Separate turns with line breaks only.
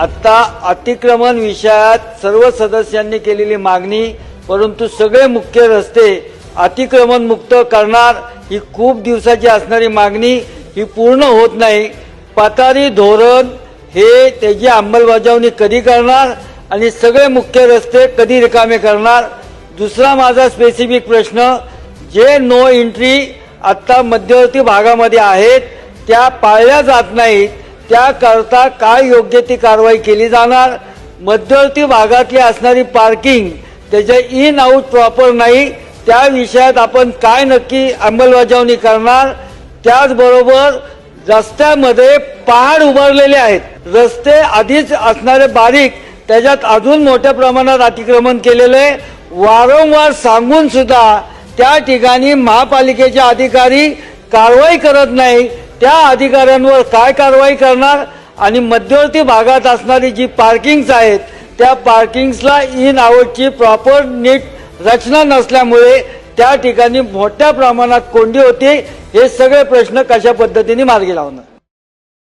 आता अतिक्रमण विषयात सर्व सदस्यांनी केलेली मागणी परंतु सगळे मुख्य रस्ते अतिक्रमण मुक्त करणार ही खूप दिवसाची असणारी मागणी ही पूर्ण होत नाही. पातारी धोरण हे त्याची अंमलबजावणी कधी करणार आणि सगळे मुख्य रस्ते कधी रिकामे करणार? दुसरा माझा स्पेसिफिक प्रश्न जे नो एंट्री आत्ता मध्यवर्ती भागामध्ये आहेत त्या पाळल्या जात नाहीत. त्याकरता काय योग्य ती कारवाई केली जाणार? मध्यवर्ती भागातली असणारी पार्किंग त्याच्या इन आऊट प्रॉपर नाही त्या विषयात आपण काय नक्की अंमलबजावणी करणार? त्याचबरोबर रस्त्यामध्ये पहाड उभारलेले आहेत. रस्ते आधीच असणारे बारीक त्याच्यात अजून मोठ्या प्रमाणात अतिक्रमण केलेलं आहे. वारंवार सांगून सुद्धा त्या ठिकाणी महापालिकेचे अधिकारी कारवाई करत नाही. त्या अधिकाऱ्यांवर काय कारवाई करणार आणि मध्यवर्ती भागात असणारी जी पार्किंग्स आहेत त्या पार्किंग्सला इन आउटची प्रॉपर नीट रचना नसल्यामुळे त्या ठिकाणी मोठ्या प्रमाणात कोंडी होते. हे सगळे प्रश्न कशा पद्धतीने मार्गी लावणार?